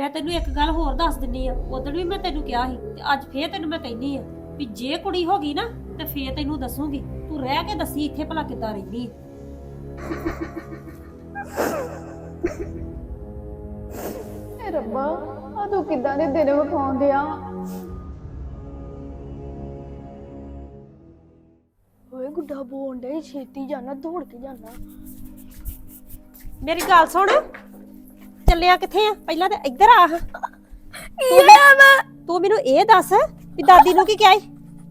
ਮੈਂ ਤੈਨੂੰ ਇੱਕ ਗੱਲ ਹੋਰ ਦੱਸ ਦਿੰਨੀ ਆ ਉਦੋਂ ਵੀ ਮੈਂ ਤੈਨੂੰ ਕਿਹਾ ਸੀ ਤੇ ਅੱਜ ਫੇਰ ਤੈਨੂੰ ਮੈਂ ਕਹਿੰਨੀ ਆ ਵੀ ਜੇ ਕੁੜੀ ਹੋ ਗਈ ਨਾ ਤੇ ਫੇਰ ਤੈਨੂੰ ਦੱਸੂਗੀ। ਤੂੰ ਰਹਿ ਕੇ ਦੱਸੀ ਇੱਥੇ ਭਲਾ ਕਿੱਦਾਂ ਰਹਿੰਦੀ ਆ। ਏ ਰੱਬਾ ਆ ਤੂੰ ਕਿੱਦਾਂ ਦੇ ਦਿਨ ਵਿਖਾਉਂਦੇ ਆ? ਓਏ ਗੁੱਡਾ ਬੋਲ ਡੇ ਛੇਤੀ ਜਾਣਾ ਦੌੜ ਕੇ ਜਾਣਾ ਮੇਰੀ ਗੱਲ ਸੁਣ। ਚੱਲਿਆ ਕਿੱਥੇ ਆ? ਪਹਿਲਾਂ ਤੇ ਇੱਧਰ ਆ। ਕੀ ਮੈਂ ਤੂੰ ਮੈਨੂੰ ਇਹ ਦੱਸ ਵੀ ਦਾਦੀ ਨੂੰ ਕੀ ਕਿਹਾ ਈ?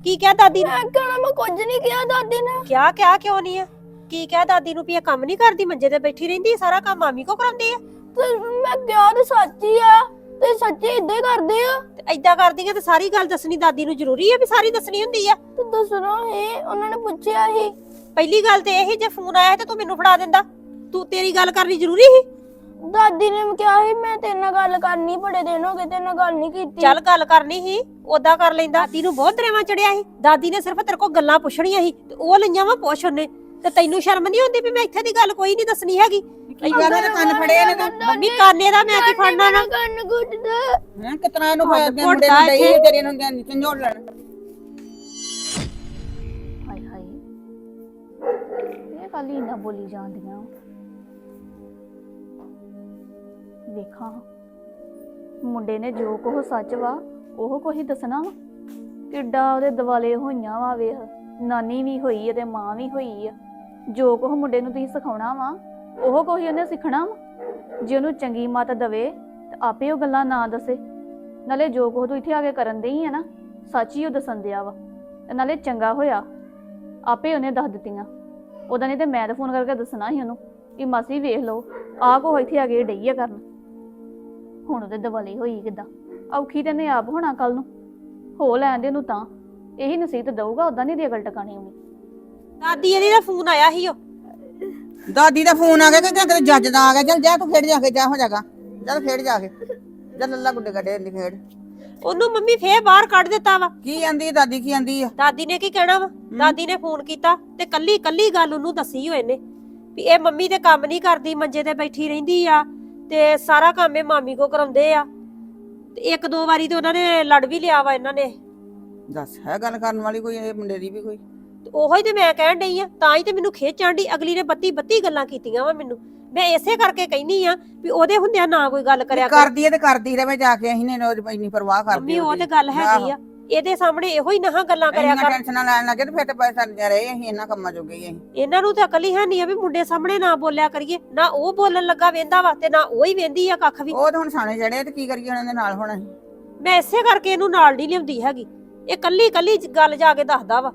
ਕੀ ਕਿਹਾ ਦਾਦੀ ਨੂੰ? ਮੈਂ ਕਹਣਾ ਮੈਂ ਕੁਝ ਨਹੀਂ ਕਿਹਾ ਦਾਦੀ ਨੇ। ਕਿਹਾ ਕਿਹਾ ਕਿਉਂ ਨਹੀਂ ਆ? ਕੀ ਕਿਹਾ ਦਾਦੀ ਨੂੰ ਵੀ ਇਹ ਕੰਮ ਨਹੀਂ ਕਰਦੀ ਮੰਜੇ ਤੇ ਬੈਠੀ ਰਹਿੰਦੀ ਸਾਰਾ ਕੰਮ ਮਾਮੀ ਕੋ ਕਰਾਉਂਦੀ ਆ? ਤੇ ਮੈਂ ਕਿਹਾ ਤੇ ਸੱਚ ਆ ਤੇ ਸੱਚੀ ਇਦਾਂ ਹੀ ਕਰਦੇ ਆ। ਤੇ ਐਦਾਂ ਕਰਦੀਆਂ ਤੇ ਸਾਰੀ ਗੱਲ ਦੱਸਣੀ ਦਾਦੀ ਨੂੰ ਜ਼ਰੂਰੀ ਆ ਵੀ ਸਾਰੀ ਦੱਸਣੀ ਹੁੰਦੀ ਆ? ਤੇ ਦੱਸਣਾ ਹੈ ਉਹਨਾਂ ਨੇ ਪੁੱਛਿਆ ਸੀ ਪਹਿਲੀ ਗੱਲ ਤੇ ਇਹ ਜੇ ਫੋਨ ਆਇਆ ਤੇ ਤੂੰ ਮੈਨੂੰ ਫੜਾ ਦਿੰਦਾ। ਤੂੰ ਤੇਰੀ ਗੱਲ ਕਰਨੀ ਜ਼ਰੂਰੀ ਸੀ? ਦਾਦੀ ਨੇ ਕਿਹਾ ਸੀ ਮੈਂ ਤੇਰੇ ਨਾਲ ਗੱਲ ਕਰਨੀ ਬੜੇ ਦਿਨ ਹੋ ਗਏ ਤੇਰੇ ਨਾਲ ਗੱਲ ਨਹੀਂ ਕੀਤੀ। ਚੱਲ ਗੱਲ ਕਰਨੀ ਸੀ ਓਦਾਂ ਕਰ ਲੈਂਦਾ। ਦਾਦੀ ਨੂੰ ਬਹੁਤ ਦਰੇਵਾ ਚੜਿਆ ਸੀ। ਦਾਦੀ ਨੇ ਸਿਰਫ ਤੇਰੇ ਕੋਲ ਗੱਲਾਂ ਪੁੱਛਣੀਆਂ ਸੀ ਤੇ ਉਹ ਲਈਆਂ ਵਾ ਪੁੱਛ ਉਹਨੇ। ਤੇ ਤੈਨੂੰ ਸ਼ਰਮ ਨਹੀਂ ਆਉਂਦੀ ਵੀ ਮੈਂ ਇੱਥੇ ਦੀ ਗੱਲ ਕੋਈ ਨਹੀਂ ਦੱਸਣੀ ਹੈਗੀ? ਕੀ ਗੱਲ ਇਹਦੇ ਕੰਨ ਫੜੇ ਨੇ ਤਾਂ? ਮੰਮੀ ਕਾਨੇ ਦਾ ਮੈਂ ਕੀ ਫੜਨਾ ਨਾ ਕੰਨ ਗੁੱਟਦਾ ਹੈ ਕਿਤਨਾ ਇਹਨੂੰ ਫਾਇਦਾ ਦੇ ਘੁੱਟਦਾ ਮੁੰਡੇ ਨੂੰ ਡਈ ਇੱਥੇ। ਤੇਰੇ ਨੂੰ ਝੰਜੋੜ ਲੈਣ। ਹਾਏ ਹਾਏ। ਇਹ ਕੱਲ ਹੀ ਨਾ ਬੋਲੀ ਜਾਂਦੀਆਂ। ਵੇਖਾਂ। ਮੁੰਡੇ ਨੇ ਜੋ ਕੁਝ ਸੱਚ ਵਾ, ਉਹ ਕੋਈ ਦੱਸਣਾ ਵਾ। ਕਿੱਡਾ ਉਹਦੇ ਦਿਵਾਲੇ ਹੋਈਆਂ ਵਾ ਵੇਖ। ਨਾਨੀ ਵੀ ਹੋਈ ਹੈ ਤੇ ਮਾਂ ਵੀ ਹੋਈ ਆ। ਜੋ ਕੁਝ ਮੁੰਡੇ ਨੂੰ ਤੁਸੀਂ ਸਿਖਾਉਣਾ ਵਾ, ਉਹ ਕੋਈ ਉਹਨੇ ਸਿੱਖਣਾ ਵਾ। ਜੇ ਉਹਨੂੰ ਚੰਗੀ ਮਤ ਦਵੇ, ਤੇ ਆਪੇ ਉਹ ਗੱਲਾਂ ਨਾ ਦੱਸੇ। ਨਾਲੇ ਜੋ ਕੁਝ ਤੂੰ ਇੱਥੇ ਆ ਕੇ ਕਰਨ ਦੇਈ ਆ ਨਾ, ਸੱਚ ਹੀ ਉਹ ਦੱਸਣ ਦਿਆ ਵਾ। ਤੇ ਨਾਲੇ ਚੰਗਾ ਹੋਇਆ, ਆਪੇ ਉਹਨੇ ਦੱਸ ਦਿੱਤੀਆਂ। ਉਹਦਾ ਨਹੀਂ ਤੇ ਮੈਂ ਤਾਂ ਫੋਨ ਕਰਕੇ ਦੱਸਣਾ ਸੀ ਉਹਨੂੰ, ਕਿ ਮਾਸੀ ਵੇਖ ਲਓ, ਆਹ ਕੋ ਇੱਥੇ ਆ ਕੇ ਡਈ ਆ ਕਰਨ। ਹੁਣ ਉਹਦੇ ਦਿਵਾਲੀ ਹੋਈ ਕਿਦਾਂ? ਔਖੀ ਤੇ ਨੇ ਆਪ ਹੋਣਾ ਕੱਲ ਨੂੰ। ਹੋ ਲੈਣ ਦੇ ਉਹਨੂੰ ਤਾਂ। ਇਹੀ ਨਸੀਹਤ ਦਊਗਾ ਉਦਾਂ ਨਹੀਂ ਦੀ ਅਕਲ ਟਿਕਾਣੀ ਆਉਣੀ ਦਾਦੀ ਇਹਦੀ ਦਾ ਫੋਨ ਆਇਆ ਸੀ ਉਹ। ਦਾਦੀ ਦਾ ਫੋਨ ਆ ਗਿਆ ਕਿ ਕਿਤੇ ਜੱਜ ਦਾ ਆ ਗਿਆ? ਚੱਲ ਜਾ ਤੂੰ ਖੇਡ ਜਾ ਕੇ ਜਾ ਹੋ ਜਾਗਾ। ਚੱਲ ਖੇਡ ਜਾ ਕੇ। ਚੱਲ ਲੱਲਾ ਗੁੱਡੇ ਗੱਡੇ ਦੀ ਖੇਡ। ਉਹਨੂੰ ਮੰਮੀ ਫੇਰ ਬਾਹਰ ਕੱਢ ਦਿੱਤਾ ਵਾ। ਕੀ ਆਂਦੀ ਦਾਦੀ ਕੀ ਆਂਦੀ ਆ? ਦਾਦੀ ਨੇ ਕੀ ਕਹਿਣਾ ਵਾ? ਦਾਦੀ ਨੇ ਫੋਨ ਕੀਤਾ ਤੇ ਕੱਲੀ ਕੱਲੀ ਗੱਲ ਉਹਨੂੰ ਦੱਸੀ ਹੋਏ ਨੇ। ਵੀ ਇਹ ਮੰਮੀ ਤੇ ਕੰਮ ਨਹੀਂ ਕਰਦੀ ਮੰਜੇ ਤੇ ਬੈਠੀ ਰਹਿੰਦੀ ਆ। ਤੇ ਸਾਰਾ ਕੰਮ ਇਹ ਮਾਮੀ ਕੋ ਕਰਾਉਂਦੇ ਆ। ਤੇ ਇੱਕ ਦੋ ਵਾਰੀ ਤੇ ਉਹਨਾਂ ਨੇ ਲੜ ਵੀ ਲਿਆ ਵਾ ਇਹਨਾਂ ਨੇ। ਦੱਸ ਹੈ ਗੱਲ ਕਰਨ ਵਾਲੀ ਕੋਈ ਇਹ ਮੁੰਡੇ ਦੀ ਵੀ ਕੋਈ? ਤੇ ਉਹੋ ਹੀ ਤੇ ਮੈਂ ਕਹਿਣ ਡਈ ਆ ਤਾਂ ਹੀ ਤੇ ਮੈਨੂੰ ਖੇਚ ਆਂਡੀ ਅਗਲੀ ਨੇ ਬੱਤੀ ਬੱਤੀ ਗੱਲਾਂ ਕੀਤੀਆਂ ਵਾ ਮੈਨੂੰ। ਮੈਂ ਇਸੇ ਕਰਕੇ ਕਹਿਨੀ ਆ ਵੀ ਉਹਦੇ ਹੁੰਦਿਆਂ ਨਾ ਕੋਈ ਗੱਲ ਕਰਿਆ ਕਰ ਕਰਦੀ ਤੇ ਕਰਦੀ ਰਵੇ ਜਾ ਕੇ ਅਸੀਂ ਨੇ ਉਹਦੀ ਇੰਨੀ ਪਰਵਾਹ ਕਰਦੇ ਮੰਮੀ ਉਹ ਤੇ ਗੱਲ ਹੈਗੀ ਆ। ਇਹਦੇ ਸਾਹਮਣੇ ਇਹੋ ਹੀ ਨਹਾ ਗੱਲਾਂ ਕਰਿਆ ਇੰਨਾ ਕਰ। ਟੈਨਸ਼ਨ ਲੈਣ ਲੱਗੇ ਤੇ ਫਿਰ ਤੇ ਪੈਸਾ ਨਹੀਂ ਰਹੇ ਅਸੀਂ ਇਹਨਾਂ ਕੰਮਾਂ ਜੋਗੇ ਹੀ ਅਸੀਂ। ਇਹਨਾਂ ਨੂੰ ਤਾਂ ਅਕਲ ਹੀ ਹੈ ਨਹੀਂ ਆ ਵੀ ਮੁੰਡੇ ਸਾਹਮਣੇ ਨਾ ਬੋਲਿਆ ਕਰੀਏ ਨਾ ਉਹ ਬੋਲਣ ਲੱਗਾ ਵੇਂਦਾ ਵਾ ਤੇ ਨਾ ਉਹ ਹੀ ਵੇਂਦੀ ਆ ਕੱਖ ਵੀ। ਉਹ ਤਾਂ ਹੁਣ ਸਾਣੇ ਜੜੇ ਤੇ ਕੀ ਕਰੀਏ ਉਹਨਾਂ ਦੇ ਨਾਲ ਹੁਣ ਅਸੀਂ। ਮੈਂ ਇਸੇ ਕਰਕੇ ਇਹਨੂੰ ਨਾਲ ਨਹੀਂ ਲਿਆਉਂਦੀ ਹੈਗੀ। ਇਹ ਕੱਲੀ ਕੱਲੀ ਗੱਲ ਜਾ ਕੇ ਦੱਸਦਾ ਵਾ।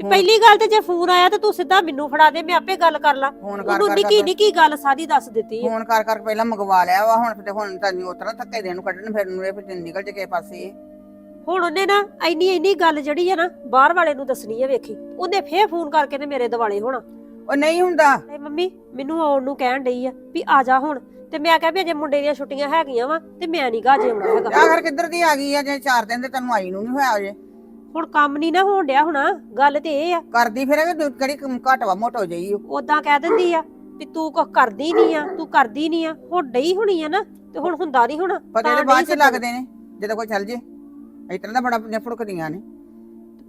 ਵੀ ਪਹਿਲੀ ਗੱਲ ਤੇ ਜੇ ਫੋਨ ਆਇਆ ਤੇ ਤੂੰ ਸਿੱਧਾ ਮੈਨੂੰ ਫੜਾ ਦੇ ਮੈਂ ਆਪੇ ਗੱਲ ਕਰ ਲਾਂ। ਫੋਨ ਕਰ ਉਹਨੂੰ ਕਰ ਨਿੱਕੀ ਨਿੱਕੀ ਗੱਲ ਸਾਰੀ ਦੱਸ ਦਿੱਤੀ ਆ। ਫੋਨ ਕਰ ਕਰ ਪਹਿਲਾਂ ਮੰਗਵਾ ਲਿਆ ਵਾ ਹੁਣ ਤੇ ਹੁਣ ਤਾਂ ਨਹੀਂ ਉਤਰਾ ਧੱਕੇ ਦੇਣ ਨੂੰ ਕੱਢਣ ਫਿਰ ਨੂੰ ਇਹ ਫਿਰ ਨਿਕਲ ਜੇ ਕਿਸੇ ਪਾਸੇ। ਹੁਣ ਉਹਨੇ ਨਾ ਇੰਨੀ ਇੰਨੀ ਗੱਲ ਜਿਹੜੀ ਆ ਨਾ ਬਾਹਰ ਵਾਲੇ ਨੂੰ ਦੱਸਣੀ ਆ ਵੇਖੀ ਉਹਨੇ ਫੇਰ ਫੋਨ ਕਰਕੇ ਤੇ ਮੇਰੇ ਦਿਵਾਲੇ ਹੋਣਾ। ਉਹ ਨਹੀਂ ਹੁੰਦਾ। ਤੇ ਮੰਮੀ ਮੈਨੂੰ ਆਉਣ ਨੂੰ ਕਹਿਣ ਡਈ ਆ ਵੀ ਆ ਜਾ ਹੁਣ ਤੇ ਮੈਂ ਕਿਹਾ ਵੀ ਅਜੇ ਮੁੰਡੇ ਦੀਆਂ ਛੁੱਟੀਆਂ ਹੈਗੀਆਂ ਵਾ ਤੇ ਮੈਂ ਨਹੀਂ ਗਾ ਜੇ ਆਉਣਾ ਹੈਗਾ। ਆਖਰ ਕਿੱਧਰ ਦੀ ਆ ਗਈ ਆ ਜੇ ਚਾਰ ਦਿਨ ਤੇ ਤੈਨੂੰ ਆਈ ਨੂੰ ਨਹੀਂ ਹੋਇਆ ਜੇ ਹੁਣ ਕੰਮ ਨਹੀਂ ਨਾ ਹੋਣ ਡਿਆ ਹੋਣਾ ਗੱਲ ਤੇ ਇਹ ਆ। ਕਰਦੀ ਫਿਰ ਇਹ ਕਿਹੜੀ ਕ- ਘੱਟ ਵਾ ਮੋਟੋ ਜਈ ਉਦਾਂ ਕਹਿ ਦਿੰਦੀ ਆ ਵੀ ਤੂੰ ਕੁਝ ਕਰਦੀ ਨਹੀਂ ਆ ਤੂੰ ਕਰਦੀ ਨਹੀਂ ਆ ਹੁਣ ਡਈ ਹੋਣੀ ਆ ਨਾ ਤੇ ਹੁਣ ਹੁੰਦਾ ਨਹੀਂ ਹੋਣਾ ਪਤਾ ਤਾਂ ਇਹਦੇ ਬਾਅਦ ਚ ਲੱਗਦੇ ਨੇ ਜਦੋਂ ਕੋਈ ਚੱਲ ਜੇ। ਤਰ੍ਹਾਂ ਦਾ ਬੜਾ ਫੁੜਕਦੀਆਂ ਨੇ।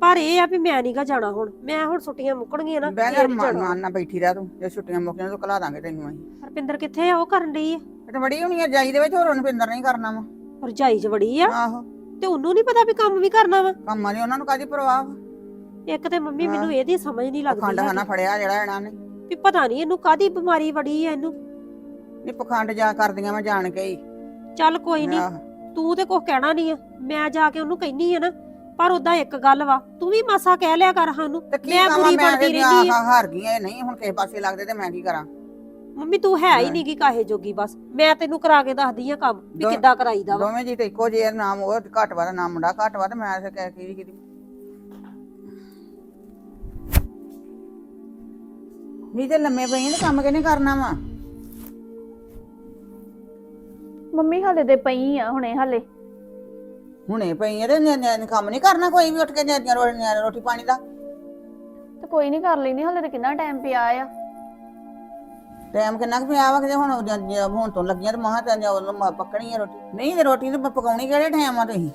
ਪਰ ਇਹ ਆ ਵੀ ਮੈਂ ਨਹੀਂ ਗਾ ਜਾਣਾ ਹੁਣ। ਮੈਂ ਹੁਣ ਛੁੱਟੀਆਂ ਮੁੱਕਣਗੀਆਂ ਨਾ ਜਾਣਾ। ਮਾਨ ਨਾਲ ਬੈਠੀ ਰਹਿ ਤੂੰ। ਜੇ ਛੁੱਟੀਆਂ ਮੁੱਕੀਆਂ ਤਾਂ ਕਲਾ ਦਾਂਗੇ ਤੈਨੂੰ ਅਸੀਂ। ਹਰਪਿੰਦਰ ਕਿੱਥੇ ਆ? ਉਹ ਕਰਨ ਡਈ ਆ। ਇਹ ਤਾਂ ਬੜੀ ਹੋਣੀ ਆ ਜਾਈ ਦੇ ਵਿੱਚ ਹੋਰ ਉਹਨੂੰ ਪਿੰਦਰ ਨਹੀਂ ਕਰਨਾ ਵਾ। ਰਜਾਈ 'ਚ ਵੜੀ ਆ। ਆਹੋ। ਤੇ ਉਹਨੂੰ ਨਹੀਂ ਪਤਾ ਵੀ ਕੰਮ ਵੀ ਕਰਨਾ ਵਾ। ਕੰਮਾਂ ਦੀ ਉਹਨਾਂ ਨੂੰ ਕਾਦੀ ਪਰਵਾਹ ਵਾ? ਇੱਕ ਤੇ ਮੰਮੀ ਹਾਂ। ਮੈਨੂੰ ਇਹਦੀ ਸਮਝ ਨਹੀਂ ਪਖੰਡ ਲੱਗਦੀ ਖਾਨਾ ਹੈਗੀ। ਫੜਿਆ ਜਿਹੜਾ ਇਹਨਾਂ ਨੇ। ਵੀ ਪਤਾ ਨਹੀਂ ਇਹਨੂੰ ਕਾਦੀ ਬਿਮਾਰੀ ਵੜੀ ਆ ਇਹਨੂੰ। ਨਹੀਂ ਪਖੰਡ ਜਾ ਕਰਦੀਆਂ ਮੈਂ ਜਾਣ ਕੇ ਹੀ। ਚੱਲ ਕੋਈ ਨਹੀਂ ਆਹੋ। ਤੂੰ ਤੇ ਕੁਝ ਕਹਿਣਾ ਨਹੀਂ ਆ। ਮੈਂ ਜਾ ਕੇ ਉਹਨੂੰ ਕਹਿਨੀ ਆ ਨਾ ਪਰ ਉਦਾਂ ਇੱਕ ਗੱਲ ਵਾ ਤੂੰ ਵੀ ਮਾਸਾ ਕਹਿ ਲਿਆ ਕਰ ਸਾਨੂੰ। ਤੇ ਕੀ ਮੈਂ ਬੁਰੀ ਮੈਂ ਬਣਦੀ ਤੇ ਰਹਿੰਦੀ ਆ। ਆਹ ਹਾਰ ਗਈਆਂ ਇਹ ਨਹੀਂ ਹੁਣ ਕਿਸੇ ਪਾਸੇ ਲੱਗਦੇ ਤੇ ਮੈਂ ਕੀ ਕਰਾਂ? ਮੰਮੀ ਤੂੰ ਹੈ ਹੀ। ਨਹੀਂ ਗੀ ਕਾਹੇ ਜੋਗੀ ਬਸ। ਮੈਂ ਤੈਨੂੰ ਕਰਾ ਕੇ ਦੱਸਦੀ ਆ ਕੰਮ ਵੀ ਦੋ- ਕਿੱਦਾਂ ਕਰਾਈਦਾ ਵਾ। ਦੋਵੇਂ ਜੀ ਤੇ ਇੱਕੋ ਜਿਹੇ ਆ, ਨਾਮ ਉਹ ਘੱਟ ਵਾ ਨਾਮ ਮੁੰਡਾ ਘੱਟ ਵਾ ਤੇ ਮੈਂ ਤੇ ਕਹਿ ਕੀ ਕੀਤੀ ਵੀ ਤੇ ਲੰਮੇ ਪਈ ਤੇ ਕੰਮ ਕਿਹਨੇ ਕਰਨਾ ਵਾ? ਮੰਮੀ ਹਾਲੇ ਦੇ ਪਈ ਆ ਹੁਣੇ ਹਾਲੇ। ਹੁਣੇ ਪਈ ਆ ਤੇ ਨਿ- ਕੰਮ ਨਹੀਂ ਕਰਨਾ ਕੋਈ ਵੀ ਉੱਠ ਕੇ ਨਿਆਣਿਆਂ ਰੋਟੀ ਨਿਆਣਿਆਂ ਰੋਟੀ ਪਾਣੀ ਦਾ। ਤੇ ਕੋਈ ਨਹੀਂ ਕਰ ਲੈਣੀ ਹਾਲੇ ਤੇ ਕਿੰਨਾ ਟਾਈਮ ਪਿਆ ਆ। ਟਾਈਮ ਕਿੰਨਾ ਕੁ ਪਿਆ ਵਾ ਕਿ ਹੁਣ ਜ- ਜ- ਹੁਣ ਤੋਂ ਲੱਗੀਆਂ ਤੇ ਮਹਾਂ ਤੇ ਉਹਨੂੰ ਮ- ਪੱਕਣੀ ਆ ਰੋਟੀ। ਨਹੀਂ ਤੇ ਰੋਟੀ ਤੇ ਪ- ਪਕਾਉਣੀ ਕਿਹੜੇ ਟਾਈਮ ਆ ਤੁਸੀਂ?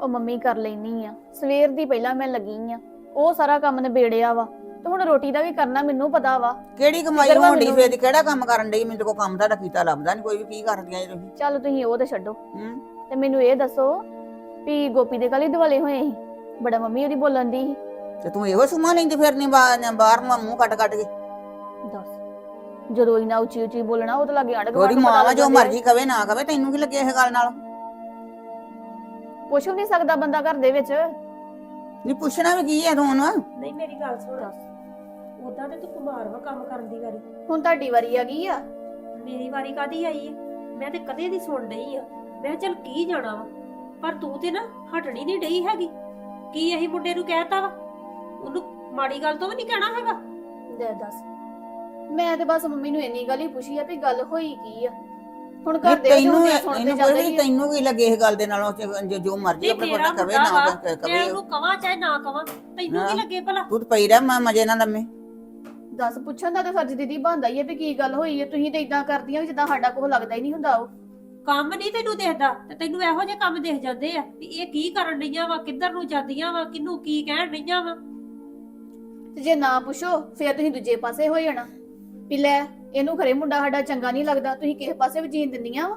ਉਹ ਮੰਮੀ ਕਰ ਲੈਣੀ ਆ। ਸਵੇਰ ਦੀ ਪਹਿਲਾਂ ਮੈਂ ਲੱਗੀ ਆ। ਉਹ ਸਾਰਾ ਕੰਮ ਨਿਬੇੜਿਆ ਵਾ। ਤੇ ਹੁਣ ਰੋਟੀ ਦਾ ਵੀ ਕਰਨਾ ਮੈਨੂੰ ਪਤਾ ਵਾ। ਕਿਹੜੀ ਕਮਾਈ ਫਿਕਰ ਵਾ ਹੋਣ ਮੈਨੂੰ। ਫੇਰ ਕਿਹੜਾ ਕੰਮ ਕਰਨ ਡਈ? ਮੈਨੂੰ ਤਾਂ ਕੋਈ ਕੰਮ ਤੁਹਾਡਾ ਕੀਤਾ ਲੱਭਦਾ ਨਹੀਂ ਕੋਈ ਵੀ ਕੀ ਕਰਦੀਆਂ ਜੀ ਤੁਸੀਂ? ਚੱਲ ਤੁਸੀਂ ਉਹ ਤੇ ਛੱਡੋ। ਹੂੰ। ਤੇ ਮੈਨੂੰ ਇਹ ਦੱਸੋ ਵੀ ਗੋਪੀ ਦੇ ਕਾਲੀ ਦਿਵਾਲੇ ਹੋਏ ਸੀ। ਬੜਾ ਮੰਮੀ ਉਹਦੀ ਬੋਲਣ ਦੀ ਸੀ। ਤੇ ਤੂੰ ਇਹੋ ਸੁਮਾ ਲੈਂਦੀ ਫਿਰਨੀ ਬਾ- ਬਾਹਰ ਨੂੰ ਮੂੰਹ ਕੱਟ ਕੱਟ ਕੇ? ਦੱਸ। ਜਦੋਂ ਇਨਾ ਉੱਚੀ ਉੱਚੀ ਬੋਲਣਾ ਉਹ ਤਾਂ ਲੱਗੇ ਅੜਗ ਉਹਦੀ ਮਾਂ ਵਾ ਜੋ ਮਰਜ਼ੀ ਕਵੇ ਨਾ ਕਵੇ ਤੈਨੂੰ ਕੀ ਲੱਗੇ ਇਹ ਗੱਲ ਨਾਲ? ਪੁੱਛ ਵੀ ਨਹੀਂ ਸਕਦਾ ਬੰਦਾ ਘਰ ਦੇ ਵਿੱਚ। ਨਹੀਂ ਪੁੱਛਣਾ ਵੀ ਕੀ ਹੈ ਤੂੰ ਉਹਨੂੰ ਨਹੀਂ ਮੇਰੀ ਗੱਲ ਸੁਣ। ਉਦਾਂ ਤੇ ਤੂੰ ਕੁਮਾਰ ਵਾ ਕੰਮ ਕਰਨ ਦੀ ਵਾਰੀ। ਹੁਣ ਤੁਹਾਡੀ ਵਾਰੀ ਆ ਗਈ ਆ। ਮੇਰੀ ਵਾਰੀ ਕਾਦੀ ਆਈ ਹੈ ਮੈਂ ਤੇ ਕਦੇ ਦੀ ਸੁਣ ਡਈ ਆ। ਮੈਂ ਕਿਹਾ ਚੱਲ ਕੀ ਜਾਣਾ ਵਾ? ਪਰ ਤੂੰ ਤੇ ਨਾ ਹਟਣੀ ਨਹੀਂ ਡਈ ਹੈਗੀ। ਕੀ ਅਸੀਂ ਮੁੰਡੇ ਨੂੰ ਕਹਿਤਾ ਵਾ? ਉਹਨੂੰ ਮਾੜੀ ਗੱਲ ਤੋਂ ਵੀ ਨਹੀਂ ਕਹਿਣਾ ਹੈਗਾ। ਲੈ ਦੱਸ। ਮੈਂ ਤੇ ਬਸ ਮੰਮੀ ਨੂੰ ਇੰਨੀ ਗੱਲ ਹੀ ਪੁੱਛੀ ਆ ਵੀ ਗੱਲ ਹੋਈ ਕੀ ਆ। ਹੁਣ ਘਰ ਦੇ ਤੈਨੂੰ ਸੁਣਦੇ ਇਹਨੂੰ ਜਾਂਦੇ ਕੋਈ ਹੀ ਆ। ਤੈਨੂੰ ਕੀ ਲੱਗੇ ਇਸ ਗੱਲ ਦੇ ਨਾਲੋਂ ਚ- ਜੋ- ਜੋ ਮਰਜ਼ੀ ਆਪਣੇ ਕੋਲ ਕਵੇ ਨਾ ਵਾ। ਕ- ਮੈਂ ਕਵੇ ਉਹਨੂੰ ਕਵਾਂ ਚਾਹੇ ਨਾ ਕਵਾਂ। ਤੈਨੂੰ ਕੀ। ਲੱਗੇ ਭਲਾ? ਤੂੰ ਤਾਂ ਪਈ ਰਹਿ ਮੈਂ ਮਜੇ ਨਾਲ ਲੰਮੇ। ਦੱਸ ਪੁੱਛਣ ਦਾ ਤੇ ਫਰਜ਼ ਦੀਦੀ ਬਣਦਾ ਹੀ ਹੈ ਵੀ ਕੀ ਗੱਲ ਹੋਈ ਹੈ ਤੁਸੀਂ ਤੇ ਇਦਾਂ ਕਰਦੀਆਂ ਵੀ ਜਿੱਦਾਂ ਸਾਡਾ ਕੋਹ ਲੱਗਦਾ ਹੀ ਨਹੀਂ ਹੁੰਦਾ ਉਹ। ਕੰਮ ਨਹੀਂ ਤੈਨੂੰ ਦੇਖਦਾ ਤੇ ਤੈਨੂੰ ਇਹੋ ਜਿਹੇ ਕੰਮ ਦਿਖ ਜਾਂਦੇ ਆ ਵੀ ਇਹ ਕੀ ਕਰਨ ਡਈਆਂ ਵਾ ਕਿੱਧਰ ਨੂੰ ਜਾਂਦੀਆਂ ਵਾ ਕਿਹਨੂੰ ਕੀ ਕਹਿਣ ਡਈਆਂ ਵਾ। ਤੇ ਜੇ ਨਾ ਪੁੱਛੋ ਫਿਰ ਤੁਸੀਂ ਦੂਜੇ ਪਾਸੇ ਹੋ ਜਾਣਾ। ਵੀ ਲੈ ਇਹਨੂੰ ਖਰੇ ਮੁੰਡਾ ਸਾਡਾ ਚੰਗਾ ਨਹੀਂ ਲੱਗਦਾ ਤੁਸੀਂ ਕਿਸੇ ਪਾਸੇ ਵੀ ਜੀਣ ਦਿੰਦੀਆਂ ਵਾ।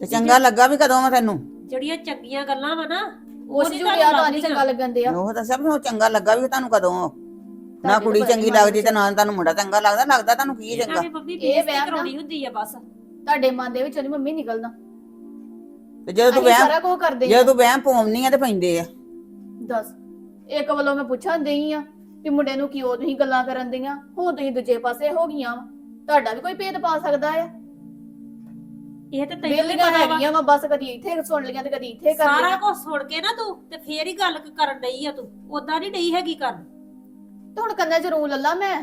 ਤੇ ਚੰਗਾ ਲੱਗਾ ਵੀ ਕਦੋਂ ਵਾ ਤੈਨੂੰ? ਜਿਹੜੀਆਂ ਚੰਗੀਆਂ ਗੱਲਾਂ ਵਾ ਨਾ ਉਹ ਉਸ ਨੀ ਜੋ ਤੁਹਾਨੂੰ ਯਾਦ ਨਹੀਂ ਲੱਗਦੀਆਂ। ਚੰਗਾ ਲੱਗਣ ਦਿਆ। ਉਹ ਤਾਂ ਸਭ ਨੂੰ ਚੰਗਾ ਲੱਗਾ ਵੀ ਤੁਹਾਨੂੰ ਕਦੋਂ। ਨਾ ਤੁਹਾਡੇ ਕੁੜੀ ਚੰਗੀ ਲੱਗਦੀ ਤੇ ਨਾ ਤੁਹਾਨੂੰ ਮੁੰਡਾ ਚੰਗਾ ਲੱਗਦਾ ਲੱਗਦਾ ਤੁਹਾਨੂੰ ਕੀ ਇਹਨਾਂ ਚੰਗਾ ਮੰਮੀ ਇਹ ਬੇਇੱਜ਼ਤੀ ਵਹਿਮ ਨਾ- ਕਰਾਉਣੀ ਹੁੰਦੀ ਆ ਬਸ। ਤੁਹਾਡੇ ਮਨ ਦੇ ਵਿੱਚੋਂ ਨੀ ਮੰਮੀ ਨਿਕਲਣਾ ਤੇ ਜਦੋਂ ਤੂੰ ਅਸੀਂ ਵਹਿਮ ਸਾਰਾ ਕੁਝ ਕਰਦੇ ਜਦੋਂ ਤੂੰ ਵਹਿਮ ਪਾਉਣੀ ਆ ਤੇ ਪੈਂਦੇ ਆ। ਦੱਸ ਇੱਕ ਵੱਲੋਂ ਮੈਂ ਪੁੱਛਣ ਦਈ ਆ ਵੀ ਮੁੰਡੇ ਨੂੰ ਕਿਉਂ ਤੁਸੀਂ ਗੱਲਾਂ ਕਰਨ ਦੀਆਂ? ਹੁਣ ਤੁਸੀਂ ਦੂਜੇ ਪਾਸੇ ਹੋ ਗਈਆਂ ਵਾਂ। ਤੁਹਾਡਾ ਵੀ ਕੋਈ ਭੇਦ ਪਾ ਸਕਦਾ ਆ? ਇਹ ਤੇ ਤੈਨੂੰ ਵੀ ਵੇਲੀਆਂ ਪਤਾ ਵਾ। ਹੈਗੀਆਂ ਵਾ ਬਸ ਕਦੀ ਇੱਥੇ ਸੁਣ ਲਈਆਂ ਤੇ ਕਦੀ ਇੱਥੇ ਕਰ ਸਾਰਾ ਲਈਆਂ। ਕੁਝ ਸੁਣ ਕੇ ਨਾ ਤੂੰ ਤੇ ਫੇਰ ਹੀ ਗੱਲ ਕਰਨ ਡਈ ਆ ਤੂੰ। ਉਦਾਂ ਨਹੀਂ ਡਈ ਹੈਗੀ ਕਰਨ। ਤੇ ਹੁਣ ਕੰਨਾਂ ਚ ਰੂ ਲੱਲਾ ਮੈਂ?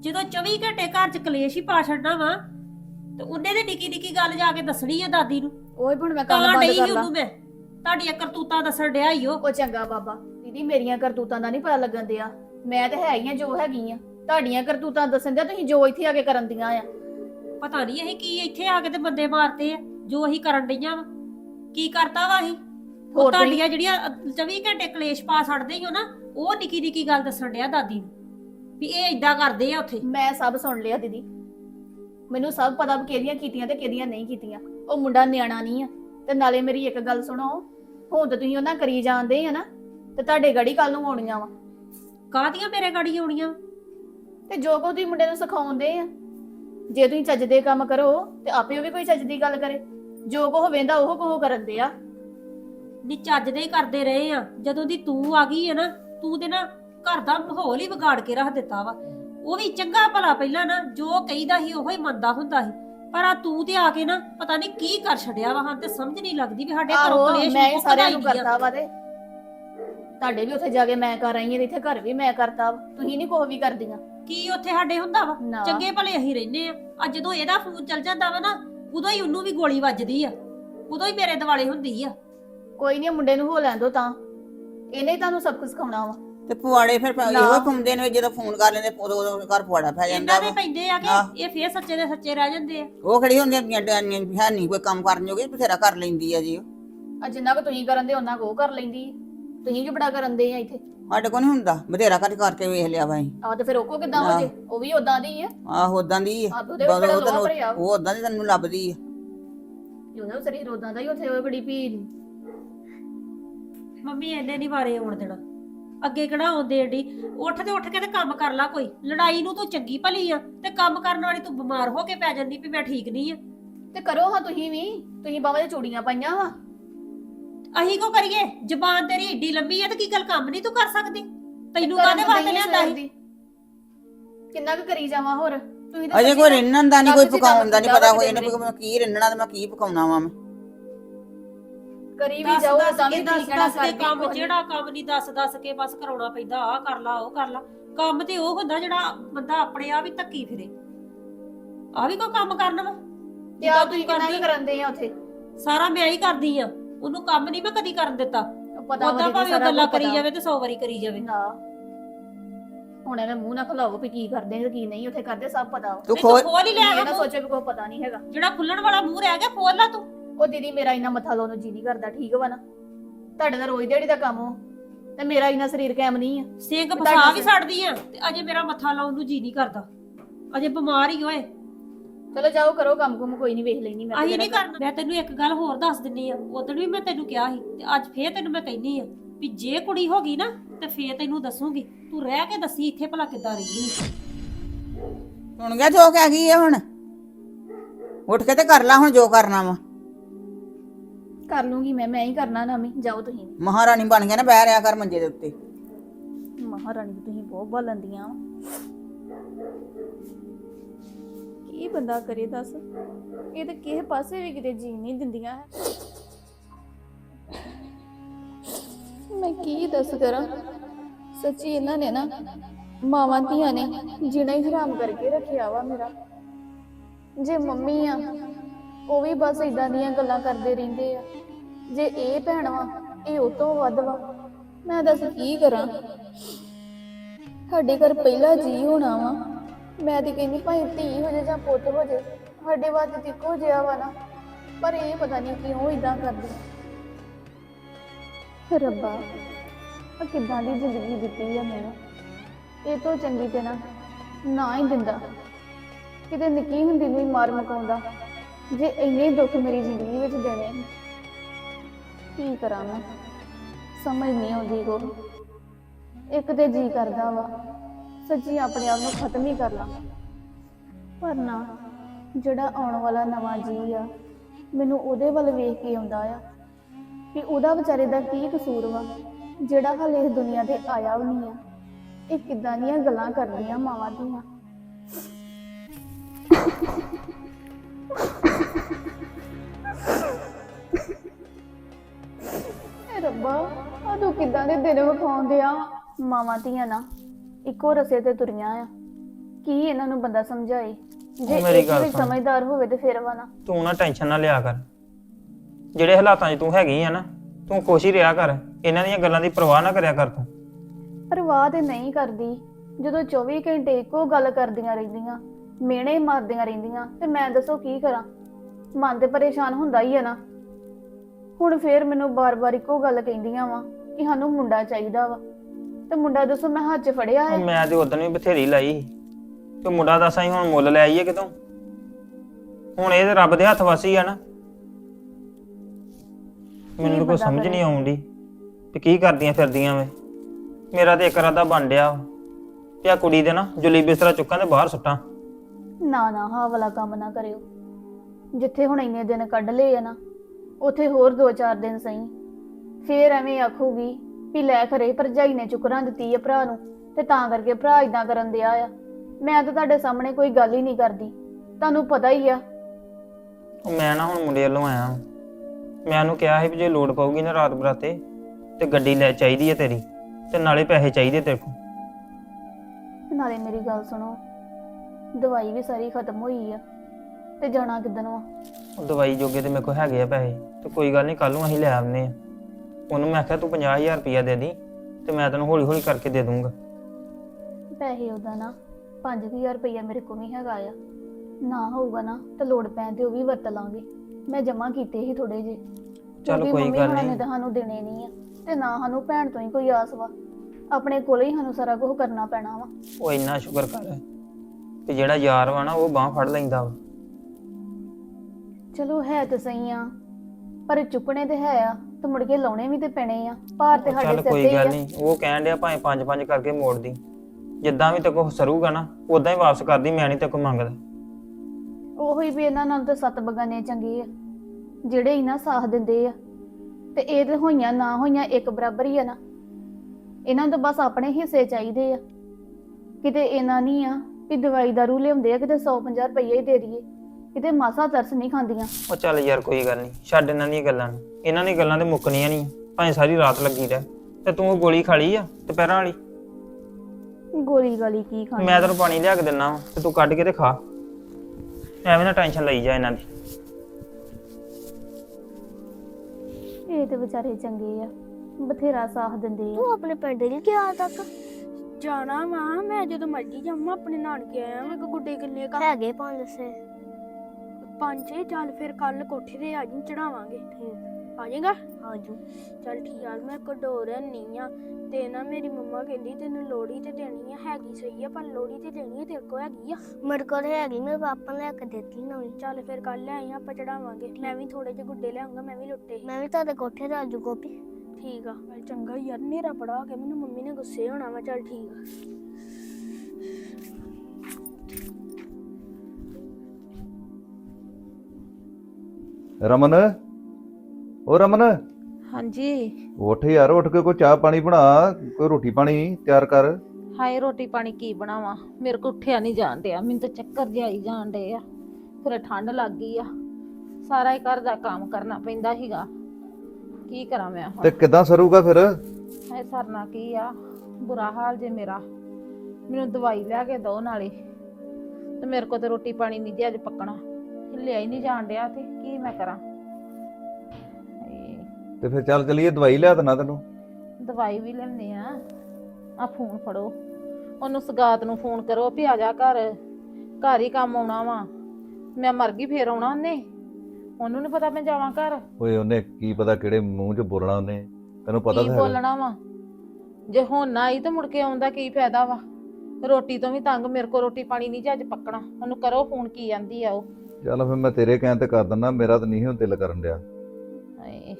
ਜਦੋਂ 24 ਘੰਟੇ ਘਰ ਚ ਕਲੇਸ਼ ਹੀ ਪਾ ਛੱਡਣਾ ਵਾ ਤੇ ਉਹਨੇ ਤੇ ਨਿੱਕੀ ਨਿੱਕੀ ਗੱਲ ਜਾ ਕੇ ਦੱਸਣੀ ਆ ਦਾਦੀ ਨੂੰ। ਓਏ ਹੁਣ ਮੈਂ ਕੰਮ ਤਾਂ ਬੰਦ ਡਈ ਕਰ ਲਾਂ। ਉਹਨੂੰ ਮੈਂ। ਤੁਹਾਡੀਆਂ ਕਰਤੂਤਾਂ ਦੱਸਣ ਡਿਆ ਈ ਉਹ ਉਹ ਚੰਗਾ ਬਾਬਾ ਦੀਦੀ ਮੇਰੀਆਂ ਕਰਤੂਤਾਂ ਦਾ ਨਹੀਂ ਪਤਾ ਲੱਗਣ ਦਿਆ। ਮੈਂ ਤੇ ਹੈ ਹੀ ਆ ਜੋ ਹੈਗੀ ਆ ਤੁਹਾਡੀਆਂ ਕਰਤੂਤਾਂ ਦੱਸਣ ਦਿਆ ਤੁਸੀਂ ਜੋ ਇੱਥੇ ਆ ਕੇ ਕਰਨ ਦੀਆਂ ਆ। ਪਤਾ ਨਹੀਂ ਇਹ ਕੀ ਇੱਥੇ ਆ ਕੇ ਤੇ ਬੰਦੇ ਮਾਰਤੇ ਆ ਜੋ ਅਸੀਂ ਕਰਨ ਡਈਆਂ ਵਾ। ਕੀ ਕਰਤਾ ਵਾ ਅਸੀਂ? ਉਹ ਹੋਰ ਤੁਹਾਡੀਆਂ ਜਿਹੜੀਆਂ ਅ, 24 ਘੰਟੇ ਕਲੇਸ਼ ਪਾ ਛੱਡਦੇ ਹੀ ਹੋ ਨਾ ਉਹ ਨਿੱਕੀ ਨਿੱਕੀ ਗੱਲ ਦੱਸਣ ਡਿਆ ਦਾਦੀ ਨੂੰ ਵੀ ਇਹ ਇਦਾਂ ਕਰਦੇ ਆ ਉੱਥੇ। ਮੈਂ ਸਭ ਸੁਣ ਲਿਆ ਦੀਦੀ। ਮੈਨੂੰ ਸਭ ਪਤਾ ਵੀ ਕਿਹਦੀਆਂ ਕੀਤੀਆਂ ਤੇ ਕਿਹਦੀਆਂ ਨਹੀਂ ਕੀਤੀਆਂ। ਉਹ ਮੁੰਡਾ ਨਿਆਣਾ ਨਹੀਂ ਆ ਤੇ ਨਾਲੇ ਮੇਰੀ ਇੱਕ ਗੱਲ ਸੁਣੋ। ਹੁਣ ਤਾਂ ਤੁਸੀਂ ਉਹਨਾਂ ਕਰੀ ਜਾਂਦੇ ਆ ਨਾ ਤੇ ਤੁਹਾਡੇ ਗੜੀ ਕੱਲ ਨੂੰ ਆਉਣੀਆਂ ਵਾ। ਕਾਹਦੀਆਂ ਮੇਰੇ ਗਾੜੀ ਆਉਣੀਆਂ? ਤੇ ਜੋ ਕੋ ਤੁਸੀਂ ਮੁੰਡੇ ਨੂੰ ਸਿਖਾਉਂਦੇ ਆ ਜੇ ਤੁਸੀਂ ਚੱਜ ਦੇ ਕੰਮ ਕਰੋ ਤੇ ਆਪੇ ਉਹ ਵੀ ਕੋਈ ਚੱਜ ਦੀ ਗੱਲ ਕਰੇ। ਜੋ ਕੋ ਵੇਂਦਾ ਉਹ ਕੋ ਕਰਨ ਦੇ ਆ ਨੀ ਚੱਜ ਦੇ ਹੀ ਕਰਦੇ ਰਹੇ ਆ। ਜਦੋਂ ਦੀ ਤੂੰ ਆ ਗਈ ਹੈ ਨਾ ਤੂੰ ਤੇ ਨਾ ਘਰ ਦਾ ਮਾਹੌਲ ਹੀ ਵਿਗਾੜ ਕੇ ਰੱਖ ਦਿੱਤਾ ਵਾ। ਉਹ ਵੀ ਚੰਗਾ ਭਲਾ ਪਹਿਲਾਂ ਨਾ ਜੋ ਕਹੀਦਾ ਸੀ ਉਹੋ ਹੀ ਮੰਨਦਾ ਹੁੰਦਾ ਸੀ। ਪਰ ਆ ਤੂੰ ਤੇ ਆ ਕੇ ਨਾ ਪਤਾ ਨਹੀਂ ਕੀ ਕਰ ਛੱਡਿਆ ਵਾ ਹਾਂ ਤੇ ਸਮਝ ਨਹੀਂ ਲੱਗਦੀ ਵੀ ਸਾਡੇ ਆਹੋ ਘਰੋਂ ਕਲੇਸ਼ ਮੈਂ ਹੀ ਮੁੱਕਦਾ ਸਾਰਿਆਂ ਹੀ ਨੂੰ ਨਹੀਂ ਆ। ਕਰਤਾ ਵਾ ਤੇ। ਤੁਹਾਡੇ ਵੀ ਉੱਥੇ ਜਾ ਕੇ ਮੈਂ ਕਰ ਆਈ ਆ ਤੇ ਇੱਥੇ ਘਰ ਵੀ ਮੈਂ ਕਰਤਾ ਵਾ। ਤੁਸੀਂ ਨਹੀਂ ਕੋਈ ਵੀ ਕਰਦੀਆਂ। ਕੀ ਉੱਥੇ ਸਾਡੇ ਹੁੰਦਾ ਵਾ? ਨਾ। ਚੰਗੇ ਭਲੇ ਅਸੀਂ ਰਹਿੰਦੇ ਆ। ਅੱਜ ਜਦੋਂ ਇਹਦਾ ਫੋਨ ਚੱਲ ਜਾਂਦਾ ਵਾ ਨਾ ਉਦੋਂ ਹੀ ਉਹਨੂੰ ਵੀ ਗੋਲੀ ਵੱਜਦੀ ਆ। ਉਦੋਂ ਹੀ ਮੇਰੇ ਦਿਵਾਲੇ ਹੁੰਦੀ ਆ। ਕੋਈ ਨਹੀਂ ਮੁੰਡੇ ਨੂੰ ਹੋ ਲੈਣ ਦੋ ਤਾਂ। ਇਹਨੇ ਹੀ ਤੁਹਾਨੂੰ ਸਭ ਕੁਝ ਸਿਖਾਉਣਾ ਵਾ। ਤੇ ਪੁਆੜੇ ਫਿਰ ਪ- ਨਾ। ਇਹੋ ਘੁੰਮਦੇ ਨੇ ਜਦੋਂ ਫੋਨ ਕਰ ਲੈਂਦੇ ਉਦੋਂ ਉਦੋਂ ਘਰ ਪੁਆੜਾ ਪੈ ਜਾਂਦਾ ਇਹਨਾਂ ਦੇ ਵਾ। ਪੈਂਦੇ ਆ ਆਹ। ਕਿ ਇਹ ਫੇਰ ਸੱਚੇ ਦੇ ਸੱਚੇ ਰਹਿ ਜਾਂਦੇ ਆ। ਉਹ ਖੜੀ ਡਾਨੀਆਂ ਵੀ ਹੈ ਨਹੀਂ ਕੋਈ ਕੰਮ ਕਰਨ ਜੋਗੇ ਬਥੇਰਾ ਕਰ ਲੈਂਦੀ ਆ ਜੀ ਉਹ। ਆ ਜਿੰਨਾ ਕੁ ਤੁਸੀਂ ਕਰਨ ਦੇ ਉਹਨਾਂ ਕੋ ਉਹ ਕਰ ਲੈਂਦੀ। ਹੈ। ਤੁਸੀਂ ਵੀ ਬੜਾ ਕਰਨ ਦੇ ਆ ਇੱਥੇ। ਸਾਡੇ ਕੋਲ ਨਹੀਂ ਹੁੰਦਾ ਬਥੇਰਾ ਕਰ ਕਰਕੇ ਵੇਖ ਲਿਆ ਵਾ ਅਸੀਂ। ਆ ਤੇ ਫਿਰ ਉਹ ਕੋ ਕਿਦਾਂ ਹੋ ਜੇ? ਉਹ ਵੀ ਉਦਾਂ ਦੀ ਹੈ ਆਹ ਉਦਾਂ ਦੀ ਆ। ਆਪ ਉਹਦੇ ਵਿੱਚ ਬੜਾ ਉਹ ਲੋਹਾ ਤੈਨੂੰ- ਭਰਿਆ ਵਾ। ਉਹ ਉਦਾਂ ਦੀ ਤੈਨੂੰ ਲੱਭਦੀ ਆ। ਉਹਦਾ ਸਰੀਰ ਉਦਾਂ ਦਾ ਹੀ ਉੱਥੇ ਉਹ ਬੜੀ ਵੀ ਮੰਮੀ ਇਹਨੇ ਨਹੀਂ ਵਾਰੇ ਆਉਣ ਦੇਣਾ। ਅੱਗੇ ਕਿਹੜਾ ਆਉਂਦੇ ਏਡੀ ਉੱਠ ਤੇ ਉੱਠ ਕੇ ਤੇ ਕੰਮ ਕਰ ਲਾ ਕੋਈ। ਲੜਾਈ ਨੂੰ ਤੂੰ ਚੰਗੀ ਭਲੀ ਆ ਤੇ ਕੰਮ ਕਰਨ ਵਾਲੀ ਤੂੰ ਬਿਮਾਰ ਹੋ ਕੇ ਪੈ ਜਾਂਦੀ ਵੀ ਮੈਂ ਠੀਕ ਨਹੀਂ ਆ। ਤੇ ਕਰੋ ਹਾਂ ਤੁਸੀਂ ਵੀ। ਤੁਸੀਂ ਬਾਬਾ ਦੇ ਚੂੜੀਆਂ ਪਾਈਆਂ ਵਾ। ਅਹੀਂ ਕੋ ਕਰੀਏ? ਜ਼ਬਾਨ ਤੇਰੀ ਏਡੀ ਲੰਮੀ ਆ ਤੇ ਕੀ ਗੱਲ ਕੰਮ ਨਹੀਂ ਤੂੰ ਕਰ ਸਕਦੀ? ਤੈਨੂੰ ਕਰਨ ਕਾਹਦੇ ਵਾਸਤੇ ਲਿਆਂਦਾ ਸੀ। ਕਿੰਨਾ ਕੁ ਕਰੀ ਜਾਵਾਂ ਹੋਰ? ਤੁਸੀਂ ਤਾਂ ਅਜੇ ਸੱਚੀ ਕੋਈ ਨਾ- ਰਿੰਨਣ ਦਾ ਨਹੀਂ ਕੋਈ ਜੀ ਪਕਾਉਣ ਦਾ ਨਹੀਂ ਪਤਾ ਦਿੰਦੇ। ਵੀ ਮੈਂ ਕੀ ਰਿੰਨਣਾ ਤੇ ਮੈਂ ਕੀ ਪਕਾਉਣਾ ਵਾ ਮੈਂ। ਕਰੀ ਵੀ ਦੱਸ ਜਾਓ ਦੱਸ ਤਾਂ ਕੇ ਵੀ ਦੱਸ ਤੁਸੀਂ ਕਹਿਣਾ ਦੱਸ ਕੇ ਕੰਮ ਨੀ। ਜਿਹੜਾ ਕੰਮ ਨਹੀਂ ਦੱਸ ਦੱਸ ਕੇ ਬਸ ਕਰਾਉਣਾ ਪੈਂਦਾ ਆ ਕਰ ਲਾ ਉਹ ਕਰ ਲਾ। ਕੰਮ ਤੇ ਉਹ ਹੁੰਦਾ ਜਿਹੜਾ ਬੰਦਾ ਆਪਣੇ ਆਪ ਹੀ ਧੱਕੀ ਫਿਰੇ। ਆ ਵੀ ਕੋਈ ਕੰਮ ਕਰਨਾ ਵਾ? ਤੇ ਆ ਜਿੱਦਾਂ ਤੁਸੀਂ ਤੂੰ ਕਿੰਨਾ ਕੁ ਕਰਦੀ। ਕਰਨ ਦੇ ਆ ਉੱਥੇ? ਸਾਰਾ ਮੈਂ ਹੀ ਕਰਦੀ ਆ। ਉਹਨੂੰ ਕੰਮ ਨਹੀਂ ਮੈਂ ਕਦੀ ਕਰਨ ਦਿੱਤਾ। ਉਹ ਪਤਾ ਵਾ ਭਾਵੇਂ ਦੀਦੀ ਉਹ ਗੱਲਾਂ ਕਰੀ। ਜਾਵੇ ਤੇ 100 ਵਾਰੀ ਕਰੀ ਜਾਵੇ। ਨਾ। ਹੁਣ ਐਵੇਂ ਮੂੰਹ ਨਾ ਖਲਾਓ ਵੀ ਕੀ ਕਰਦੇ ਨੇ ਤੇ ਕੀ ਨਹੀਂ ਉੱਥੇ ਕਰਦੇ ਸਭ ਪਤਾ। ਵਾ ਤੂੰ ਨਹੀਂ ਤੂੰ ਖੋਲ। ਖੋਲ ਹੀ ਲਿਆ ਇਹ ਨਾ ਸੋਚੋ ਵੀ ਕੋਈ ਪਤਾ ਨਹੀਂ ਹੈਗਾ। ਜਿਹੜਾ ਖੁੱਲਣ ਵਾਲਾ ਮੂੰਹ ਰਹਿ ਗਿਆ ਖੋਲ ਲਾ ਤੂੰ। ਉਹ ਦੀਦੀ ਮੇਰਾ ਇੰਨਾ ਮੱਥਾ ਲਾਉਣ ਨੂੰ ਜੀ ਨਹੀਂ ਕਰਦਾ ਠੀਕ ਵਾ ਨਾ। ਤੁਹਾਡੇ ਦਾ ਰੋਜ਼ ਦਿਹਾੜੀ ਦਾ ਕੰਮ ਹੋ ਤੇ ਮੇਰਾ ਇੰਨਾ ਸਰੀਰ ਕਾਇਮ ਨਹੀਂ ਆ। ਸਿੰਘ ਫਸਾ ਵੀ ਛੱਡਦੀ ਆ ਤੇ ਅਜੇ ਮੇਰਾ ਮੱਥਾ ਲਾਉਣ ਨੂੰ ਜੀ ਨਹੀਂ ਕਰਦਾ। ਅਜੇ ਬਿਮਾਰ ਹੀ ਹੋਏ ਚਲੋ ਜਾਓ ਕਰੋ ਕੰਮ ਕੁਮ ਕੋਈ ਨਹੀਂ ਵੇਖ ਲੈਣੀ ਮੈਂ ਅਸੀਂ ਨਹੀਂ ਕਰਨਾ। ਮੈਂ ਤੈਨੂੰ ਇੱਕ ਗੱਲ ਹੋਰ ਦੱਸ ਦਿੰਨੀ ਆ ਉਦੋਂ ਵੀ ਮੈਂ ਤੈਨੂੰ ਕਿਹਾ ਸੀ ਤੇ ਅੱਜ ਫੇਰ ਤੈਨੂੰ ਮੈਂ ਕਹਿੰਨੀ ਆ ਵੀ ਜੇ ਕੁੜੀ ਹੋ ਗਈ ਨਾ ਤੇ ਫੇਰ ਤੈਨੂੰ ਦੱਸੂਗੀ। ਤੂੰ ਰਹਿ ਕੇ ਦੱਸੀ ਇੱਥੇ ਭਲਾ ਕਿੱਦਾਂ ਰਹਿੰਦੀ ਸੁਣ ਗਿਆ ਜੋ ਕਹਿ ਗਈ ਹੈ ਹੁਣ? ਉੱਠ ਕੇ ਤੇ ਕਰ ਲੈ ਹੁਣ ਜੋ ਕਰਨਾ ਵਾ। ਕਰ ਲੂੰਗੀ ਮੈਂ ਮੈਂ ਹੀ ਕਰਨਾ ਨਾ ਮੈਂ ਜਾਓ ਤੁਸੀਂ। ਮਹਾਰਾਣੀ ਬਣ ਗਿਆ ਨਾ ਬਹਿ ਰਿਆ ਕਰ ਮੰਜੇ ਦੇ ਉੱਤੇ। ਮਹਾਰਾਣੀ ਤੁਸੀਂ ਬਹੁਤ ਬੋਲੰਦੀਆਂ ਕੀ ਬੰਦਾ ਕਰੇ ਦੱਸ? ਇਹ ਤਾਂ ਕਿਸੇ ਪਾਸੇ ਵੀ ਕਿਤੇ ਜੀ ਨਹੀਂ ਦਿੰਦੀਆਂ ਹੈ। ਮੈਂ ਕੀ ਦੱਸ ਕਰਾਂ? ਸੱਚੀ ਇਹਨਾਂ ਨੇ ਨਾ ਮਾਵਾਂ ਧੀਆਂ ਨੇ ਜੀਣਾ ਹੀ ਹਰਾਮ ਕਰਕੇ ਰੱਖਿਆ ਵਾ ਮੇਰਾ। ਜੇ ਮੰਮੀ ਆ, ਉਹ ਵੀ ਬਸ ਇਦਾਂ ਦੀਆਂ ਗੱਲਾਂ ਕਰਦੇ ਰਹਿੰਦੇ ਆ। ਜੇ ਇਹ ਭੈਣ ਵਾ, ਇਹ ਉਹ ਤੋਂ ਵੱਧ ਵਾ। ਮੈਂ ਦੱਸ ਕੀ ਕਰਾਂ? ਸਾਡੇ ਘਰ ਪਹਿਲਾ ਜੀ ਹੋਣਾ ਵਾ। ਮੈਂ ਤੇ ਕਹਿੰਦੀ ਭਾਈ ਧੀ ਹੋ ਜਾਏ ਜਾਂ ਪੁੱਤ ਹੋ ਜਾਏ ਸਾਡੇ ਵਾਸਤੇ ਤੇ ਇੱਕੋ ਜਿਹਾ ਵਾ ਨਾ। ਪਰ ਇਹ ਪਤਾ ਨਹੀਂ ਕਿਉਂ ਇਦਾਂ ਕਰਦੇ। ਰੱਬਾ ਆ ਕਿੱਦਾਂ ਦੀ ਜ਼ਿੰਦਗੀ ਦਿੱਤੀ ਆ ਮੈਨੂੰ। ਇਹ ਤੋਂ ਚੰਗੀ ਤੇ ਨਾ ਨਾ ਹੀ ਦਿੰਦਾ। ਕਿਤੇ ਨਿੱਕੀ ਹੁੰਦੀ ਨੂੰ ਹੀ ਮਾਰ ਮਕਾਉਂਦਾ, ਜੇ ਇੰਨੇ ਦੁੱਖ ਮੇਰੀ ਜ਼ਿੰਦਗੀ ਵਿੱਚ ਦੇਣੇ। ਕੀ ਕਰਾਂ ਮੈਂ? ਸਮਝ ਨਹੀਂ ਆਉਂਦੀ ਕੋ। ਇੱਕ ਤੇ ਜੀ ਕਰਦਾ ਵਾ। ਸੱਚੀ ਆਪਣੇ ਆਪ ਨੂੰ ਖਤਮ ਹੀ ਕਰ ਲਾਂ ਪਰ ਨਾ, ਜਿਹੜਾ ਆਉਣ ਵਾਲਾ ਨਵਾਂ ਜੀ ਆ, ਮੈਨੂੰ ਉਹਦੇ ਵੱਲ ਵੇਖ ਕੇ ਆਉਂਦਾ ਆ ਕਿ ਉਹਦਾ ਵਿਚਾਰੇ ਦਾ ਕੀ ਕਸੂਰ ਵਾ, ਜਿਹੜਾ ਹਾਲੇ ਇਸ ਦੁਨੀਆ ਤੇ ਆਇਆ ਵੀ ਨਹੀਂ ਆ। ਇਹ ਕਿੱਦਾਂ ਦੀਆਂ ਗੱਲਾਂ ਕਰਦੀਆਂ ਮਾਵਾਂ ਦੀਆਂ। ਰੱਬਾ ਆ ਤੂੰ ਕਿੱਦਾਂ ਦੇ ਦਿਨ ਵਿਖਾਉਂਦੇ ਆ ਮਾਵਾਂ ਧੀਆਂ ਨਾ। ਇੱਕੋ ਰਸੇ ਤੇ ਤੁਰੀਆਂ ਆ। ਕੀ ਇਹਨਾਂ ਨੂੰ ਬੰਦਾ ਸਮਝਾਏ? ਜੇ ਮੇਰੀ ਇੱਕ ਗੱਲ ਵੀ ਸੁਣ। ਸਮਝਦਾਰ ਹੋਵੇ ਤੇ ਫਿਰ ਵਾ ਨਾ। ਤੂੰ ਨਾ ਟੈਨਸ਼ਨ ਨਾ ਲਿਆ ਕਰ। ਜਿਹੜੇ ਹਾਲਾਤਾਂ 'ਚ ਤੂੰ ਹੈਗੀ ਆ ਨਾ ਤੂੰ ਖੁਸ਼ ਹੀ ਰਿਹਾ ਕਰ। ਇਹਨਾਂ ਦੀਆਂ ਗੱਲਾਂ ਦੀ ਪਰਵਾਹ ਨਾ ਕਰਿਆ ਕਰ ਤੂੰ। ਪਰਵਾਹ ਤੇ ਨਹੀਂ ਕਰਦੀ। ਜਦੋਂ 24 ਘੰਟੇ ਇੱਕੋ ਗੱਲ ਕਰਦੀਆਂ ਰਹਿੰਦੀਆਂ ਮੇਣੇ ਮਾਰਦੀਆਂ ਰਹਿੰਦੀਆਂ ਤੇ ਮੈਂ ਦੱਸੋ ਕੀ ਕਰਾਂ? ਮਨ ਤੇ ਪਰੇਸ਼ਾਨ ਹੁੰਦਾ ਹੀ ਆ ਨਾ। ਹੁਣ ਫੇਰ ਮੈਨੂੰ ਬਾਰ-ਬਾਰ ਇੱਕੋ ਗੱਲ ਕਹਿੰਦੀਆਂ ਵਾ ਕਿ ਸਾਨੂੰ ਮੁੰਡਾ ਚਾਹੀਦਾ ਵਾ। ਤੇ ਮੁੰਡਾ ਦੱਸੋ ਮੈਂ ਹੱਥ 'ਚ ਫੜਿਆ ਹੈ। ਮੈਂ ਤੇ ਉਦੋਂ ਵੀ ਬਥੇਰੀ ਲਾਈ। ਤੇ ਮੁੰਡਾ ਦੱਸ ਅਸੀਂ ਹੁਣ ਮੁੱਲ ਲੈ ਆਈਏ ਕਿਤੋਂ? ਹੁਣ ਇਹ ਤੇ ਰੱਬ ਦੇ ਹੱਥ ਵਾਸੀ ਆ ਨਾ। ਮੈਨੂੰ ਕੋਈ ਸਮਝ? ਨਹੀਂ ਆਉਂਦੀ ਤੇ ਕੀ ਕਰਦੀਆਂ ਫਿਰਦੀਆਂ ਵੇ। ਮੇਰਾ ਤੇ ਇੱਕ ਰਾਦਾ ਬਣ ਡਿਆ ਕਿ ਆ ਕੁੜੀ ਦੇ ਨਾ ਜੁਲੀ ਬਿਸਤਰਾ ਚੁੱਕਾਂ ਤੇ ਬਾਹਰ ਸੁੱਟਾਂ। ਨਾ ਨਾ ਹਾਂ ਵਾਲਾ ਕੰਮ ਨਾ ਕਰਿਓ। ਜਿੱਥੇ ਹੁਣ ਇੰਨੇ ਦਿਨ ਕੱਢ ਲਏ ਆ ਨਾ ਉਥੇ ਹੋਰ 2-4 ਦਿਨ ਸਹੀ। ਫੇਰ ਐਵੇਂ ਆਖੂਗੀ ਵੀ ਲੈ ਖਰੇ ਭਰਜਾਈ ਨੇ ਚੁਕਰਾਂ ਦਿੱਤੀ ਆ ਭਰਾ ਨੂੰ ਤੇ ਤਾਂ ਕਰਕੇ ਭਰਾ ਇਦਾਂ ਕਰਨ ਦਿਆ ਆ। ਮੈਂ ਤਾਂ ਤੁਹਾਡੇ ਸਾਹਮਣੇ ਕੋਈ ਗੱਲ ਹੀ ਨਹੀਂ ਕਰਦੀ ਤੁਹਾਨੂੰ ਪਤਾ ਹੀ ਆ। ਉਹ ਮੈਂ ਨਾ ਹੁਣ ਮੁੰਡੇ ਵੱਲੋਂ ਆਇਆ। ਮੈਂ ਉਹਨੂੰ ਕਿਹਾ ਸੀ ਵੀ ਜੇ ਲੋੜ ਪਊਗੀ ਨਾ ਰਾਤ ਬਰਾਤੇ ਤੇ ਗੱਡੀ ਲੈ ਚਾਹੀਦੀ ਹੈ ਤੇਰੀ ਤੇ ਨਾਲੇ ਪੈਸੇ ਚਾਹੀਦੇ ਤੇਰੇ ਕੋਲ। ਨਾਲੇ ਮੇਰੀ ਗੱਲ ਸੁਣੋ ਦਵਾਈ ਵੀ ਸਾਰੀ ਖਤਮ ਹੋਈ ਆ ਤੇ ਜਾਣਾ ਕਿੱਦਣ ਵਾ ਉਹ ਦਵਾਈ ਜੋਗੇ ਤੇ ਮੇਰੇ ਕੋਲ ਹੈਗੇ ਆ ਪੈਸੇ ਤੇ ਕੋਈ ਗੱਲ ਨਹੀਂ ਕੱਲ ਨੂੰ ਅਸੀਂ ਲੈ ਆਉਂਦੇ ਆ। ਉਹਨੂੰ ਮੈਂ ਕਿਹਾ ਤੂੰ 50000 ਰੁਪਇਆ ਦੇ ਦੀ ਤੇ ਮੈਂ ਤੈਨੂੰ ਹੌਲੀ ਹੌਲੀ ਕਰਕੇ ਦੇ ਦੂੰਗਾ। ਪੈਸੇ ਉਹਦਾ ਨਾ 5000 ਰੁਪਈਆ ਮੇਰੇ ਕੋਲ ਵੀ ਹੈਗਾ ਆ। ਨਾ ਹੋਊਗਾ ਨਾ ਤਾਂ ਲੋੜ ਪੈਣ ਤੇ ਉਹ ਵੀ ਵਰਤ ਲਾਂਗੇ। ਮੈਂ ਜਮਾ ਕੀਤੇ ਸੀ ਥੋੜੇ ਜੇ ਚੱਲ ਕਿਉਂਕਿ ਕੋਈ ਮੰਮੀ ਗੱਲ ਹੋਣਾਂ ਨੇ ਨਹੀਂ। ਤਾਂ ਸਾਨੂੰ ਦੇਣੇ ਨਹੀਂ ਆ ਤੇ ਨਾ ਸਾਨੂੰ ਭੈਣ ਤੋਂ ਹੀ ਕੋਈ ਆਸ ਵਾ। ਆਪਣੇ ਕੋਲੇ ਹੀ ਸਾਨੂੰ ਸਾਰਾ ਕੁਝ ਕਰਨਾ ਪੈਣਾ ਵਾ। ਉਹ ਇੰਨਾ ਸ਼ੁਕਰ ਕਰ ਕਿ ਜਿਹੜਾ ਯਾਰ ਵਾ ਨਾ ਉਹ ਬਾਹ ਫੜ ਲੈਂਦਾ ਵਾ। ਚਲੋ ਹੈ ਤੇ ਸਹੀ ਆ ਪਰ ਚੁੱਕਣੇ ਤੇ ਹੈ ਆ। ਤੇ ਮੁੜ ਕੇ ਲਾਉਣੇ ਵੀ ਤੇ ਪੈਣੇ ਆ। ਭਾਰ ਤੇ ਸਾਡੇ ਚੱਲ ਸਿਰ ਕੋਈ ਤੇ ਹੀ ਗੱਲ ਆ। ਨਹੀਂ ਉਹ ਕਹਿਣ ਡਿਆ ਭਾਵੇਂ ਪੰਜ ਪੰਜ ਕਰਕੇ ਮੋੜ ਦੀ। ਜਿੱਦਾਂ ਵੀ ਤੇ ਕੋ ਸਰੂਗਾ ਨਾ ਉਦਾਂ ਹੀ ਵਾਪਸ ਕਰਦੀ ਮੈਂ ਨਹੀਂ ਤੇ ਕੋ ਮੰਗਦਾ। ਉਹੋ ਵੀ ਇਹਨਾਂ ਨਾਲ ਤਾਂ ਸੱਤ ਬਗਾਨੇ ਚੰਗੇ ਆ ਜਿਹੜੇ ਇਹਨਾਂ ਸਾਥ ਦਿੰਦੇ ਆ। ਤੇ ਇਹ ਤੇ ਹੋਈਆਂ ਨਾ ਹੋਈਆਂ ਇੱਕ ਬਰਾਬਰ ਹੀ ਆ ਨਾ। ਇਹਨਾਂ ਨੂੰ ਤਾਂ ਬਸ ਆਪਣੇ ਹਿੱਸੇ ਚਾਹੀਦੇ ਆ। ਕਿਤੇ ਇਹਨਾਂ ਨਹੀਂ ਆ ਵੀ ਦਵਾਈ ਦਾਰੂ ਲਿਆਉਂਦੇ ਆ ਕਿਤੇ 150 ਰੁਪਈਆ ਹੀ ਦੇ ਦਈਏ। ਕਿਤੇ ਮਾਸਾ ਤਰਸ ਨਹੀਂ ਖਾਂਦੀਆਂ। ਉਹ ਚੱਲ ਯਾਰ ਕੋਈ ਗੱਲ ਨਹੀਂ ਛੱਡ ਇਹਨਾਂ ਦੀਆਂ ਗੱਲਾਂ ਨੂੰ। ਇਹਨਾਂ ਦੀਆਂ ਗੱਲਾਂ ਤੇ ਮੁੱਕਣੀਆਂ ਨਹੀਂ ਭਾਵੇਂ ਸਾਰੀ ਰਾਤ ਲੱਗੀ ਰਹਿ। ਤੇ ਤੂੰ ਉਹ ਗੋਲੀ ਖਾ ਲਈ ਆ ਦੁਪਹਿਰਾਂ ਵਾਲੀ? ਗੋਲੀ ਗਾਲੀ ਕੀ ਖਾਣੀ? ਮੈਂ ਤੈਨੂੰ ਪਾਣੀ ਲਿਆ ਕੇ ਦਿੰਨਾ ਵਾਂ ਤੇ ਤੂੰ ਕੱਢ ਕੇ ਤੇ ਖਾ। ਐਵੇਂ ਨਾ ਟੈਨਸ਼ਨ ਲਈ ਜਾ ਇਹਨਾਂ ਦੀ। ਇਹ ਤੇ ਵਿਚਾਰੇ ਚੰਗੇ ਆ ਬਥੇਰਾ ਸਾਥ ਦਿੰਦੇ ਆ। ਤੂੰ ਆਪਣੇ ਪਿੰਡ ਨਹੀਂ ਗਿਆ ਤੱਕ? ਜਾਣਾ ਵਾ ਮੈਂ ਜਦੋਂ ਮਰਜ਼ੀ ਜਾਵਾਂ ਆਪਣੇ ਨਾਨਕੇ ਆਇਆ ਮੈਂ ਗੁੱਡੇ ਕਿੰਨੇ ਕਾ ਹੈਗੇ ਪੰਜ ਸੇ ਪੰਜੇ ਚੱਲ ਫਿਰ ਕੱਲ ਕੋਠੇ ਤੇ ਆ ਜੀ ਚੜਾਵਾਂਗੇ ਆ ਜਾਏਗਾ? ਆਜੂ ਚੱਲ ਠੀਕ ਆ ਮੈਂ ਕਡੋਰ ਨਹੀਂ ਆ। ਤੇ ਨਾ ਮੇਰੀ ਮੰਮਾ ਕਹਿੰਦੀ ਤੈਨੂੰ ਲੋੜੀ ਤੇ ਦੇਣੀ ਆ ਹੈਗੀ ਸਹੀ ਆ ਪਰ ਲੋੜੀ ਤੇ ਦੇਣੀ ਆ ਤੇਰੇ ਕੋ ਹੈਗੀ ਆ। ਮੇਰੇ ਕੋਲ ਹੈਗੀ ਮੇਰੇ ਪਾਪਾ ਨੇ ਲੈ ਕੇ ਦਿੱਤੀ ਨਵੀਂ। ਚੱਲ ਫਿਰ ਕੱਲ ਲੈ ਆਈ ਆਪਾਂ ਚੜਾਵਾਂਗੇ ਮੈਂ ਵੀ ਥੋੜੇ ਜਿਹੇ ਗੁੱਡੇ ਲਿਆਉਂਗਾ ਮੈਂ ਵੀ ਲੁੱਟੇ। ਮੈਂ ਵੀ ਤੁਹਾਡੇ ਕੋਠੇ ਤੇ ਆਜੂ ਗੋਪੀ। ਠੀਕ ਆ। ਚੱਲ ਚੰਗਾ ਯਾਰ ਨੇਰਾ ਹੋ ਗਿਆ ਮੈਨੂੰ ਮੰਮੀ ਨੇ ਗੁੱਸੇ ਹੋਣਾ ਵਾ ਚੱਲ ਠੀਕ ਆ। ਰਮਨ? ਓ ਰਮਨ? ਹਾਂਜੀ। ਉੱਠ ਯਾਰ ਉੱਠ ਕੇ ਕੋਈ ਚਾਹ ਪਾਣੀ ਬਣਾ ਕੋਈ ਰੋਟੀ ਪਾਣੀ ਤਿਆਰ ਕਰ। ਹਾਏ ਰੋਟੀ ਪਾਣੀ ਕੀ ਬਣਾਵਾਂ? ਮੇਰੇ ਕੋ ਉੱਠਿਆ ਨਹੀਂ ਜਾਣ ਡਿਆ। ਮੈਨੂੰ ਤਾਂ ਚੱਕਰ ਜਾਈ ਜਾਣ ਡੇ ਆ ਫਿਰ ਠੰਡ ਲੱਗ ਗਈ ਆ। ਸਾਰਾ ਹੀ ਘਰ ਦਾ ਕੰਮ ਕਰਨਾ ਪੈਂਦਾ ਸੀਗਾ। ਕੀ ਕਰਾਂ ਮੈਂ ਹੁਣ? ਤੇ ਕਿੱਦਾਂ ਸਰੂਗਾ ਫਿਰ? ਹਾਏ ਸਰਨਾ ਕੀ ਆ? ਬੁਰਾ ਹਾਲ ਜੇ ਮੇਰਾ। ਮੈਨੂੰ ਦਵਾਈ ਲਿਆ ਕੇ ਦੋ ਨਾਲੇ। ਤੇ ਮੇਰੇ ਕੋ ਤੇ ਰੋਟੀ ਪਾਣੀ ਨਹੀਂ ਜੇ ਅੱਜ ਪੱਕਣਾ। ਹਿੱਲਿਆ ਹੀ ਨਹੀਂ ਜਾਣ ਡਿਆ ਤੇ ਕੀ ਮੈਂ ਕਰਾਂ? ਤੇ ਫਿਰ ਚੱਲ ਚਲੀਏ ਦਵਾਈ ਲਿਆ ਦੇਣਾ ਤੈਨੂੰ। ਦਵਾਈ ਵੀ ਲੈਣੇ ਆ। ਆ ਫੋਨ ਫੜੋ। ਉਹਨੂੰ ਸਗਾਤ ਨੂੰ ਫੋਨ ਕਰੋ ਵੀ ਆ ਜਾ ਘਰ। ਘਰ ਹੀ ਕੰਮ ਆਉਣਾ ਵਾ। ਮੈਂ ਮਰ ਗਈ ਫੇਰ ਆਉਣਾ ਉਹਨੇ। ਉਹਨੂੰ ਨੀ ਪਤਾ ਮੈਂ ਜਾਵਾਂ ਘਰ। ਓਏ ਉਹਨੇ ਕੀ ਪਤਾ ਕਿਹੜੇ ਮੂੰਹ 'ਚ ਬੋਲਣਾ ਉਹਨੇ। ਤੈਨੂੰ ਪਤਾ ਕੀ ਤਾਂ ਹੈਗਾ। ਬੋਲਣਾ ਵਾ? ਜੇ ਹੁਣ ਨਾ ਆਈ ਤਾਂ ਮੁੜ ਕੇ ਆਉਂਦਾ ਕੀ ਫਾਇਦਾ ਵਾ? ਰੋਟੀ ਤੋਂ ਵੀ ਤੰਗ ਮੇਰੇ ਕੋ ਰੋਟੀ ਪਾਣੀ ਨਹੀਂ ਜੇ ਅੱਜ ਪੱਕਣਾ। ਉਹਨੂੰ ਕਰੋ ਫੋਨ ਕੀ ਜਾਂਦੀ ਆ ਉਹ। ਚੱਲ ਫਿਰ ਮੈਂ ਤੇਰੇ ਕਹਿਣ ਤੇ ਕਰ ਦਿੰਦਾ ਮੇਰਾ ਤਾਂ ਨਹੀਂ ਹੁਣ ਦਿਲ ਕਰਨ ਡਿਆ। ਹਾਏ।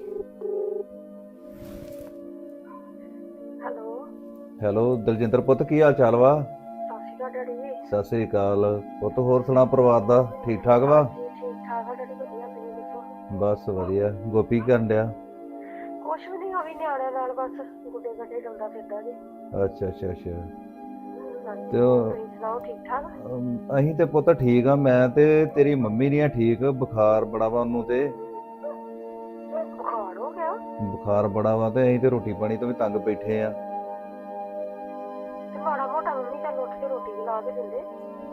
ਹੈਲੋ। ਹੈਲੋ ਦਲਜਿੰਦਰ ਪੁੱਤ ਕੀ ਹਾਲ ਚਾਲ ਵਾ? ਸਤਿ ਸ਼੍ਰੀ ਅਕਾਲ ਡੈਡੀ ਸਤਿ ਸ੍ਰੀ ਅਕਾਲ। ਪੁੱਤ ਹੋਰ ਸੁਣਾ ਪਰਿਵਾਰ ਦਾ ਠੀਕ ਠਾਕ ਵਾ? ਜੀ ਠੀਕ ਠਾਕ ਆ ਡੈਡੀ ਵਧੀਆ ਤੁਸੀਂ ਦੱਸੋ? ਬਸ ਵਧੀਆ। ਗੋਪੀ ਕੀ ਕਰਨ ਡਿਆ? ਕੁਛ ਵੀ ਨਹੀਂ ਵੀ ਨਿਆਣਿਆਂ ਨਾਲ ਬਸ ਗੁੱਡੇ ਗੱਡੇ ਡਲਦਾ ਫਿਰਦਾ ਜੀ। ਅੱਛਾ ਅੱਛਾ ਅੱਛਾ। ਤੇ ਉਹ- ਤੁਸੀਂ ਸੁਣਾਓ ਠੀਕ ਠਾਕ? ਅਮ, ਅਸੀਂ ਤੇ ਪੁੱਤ ਠੀਕ ਆ ਮੈਂ ਤੇ ਤੇਰੀ ਮੰਮੀ ਨਹੀਂ ਆ ਠੀਕ ਬੁਖਾਰ ਬੜਾ ਵਾ ਉਹਨੂੰ ਤੇ। ਬੁਖਾਰ ਹੋ ਗਿਆ? ਬੁਖਾਰ ਬੜਾ ਵਾ ਤੇ ਅਸੀਂ ਤੇ ਰੋਟੀ ਪਾਣੀ ਤੋਂ ਵੀ ਤੰਗ ਬੈਠੇ ਆ। ਤੇ ਮਾੜਾ ਮੋਟਾ ਮੰਮੀ ਚੱਲ ਉੱਠ ਕੇ ਰੋਟੀ ਵੀ ਲਾ ਕੇ ਦਿੰਦੇ।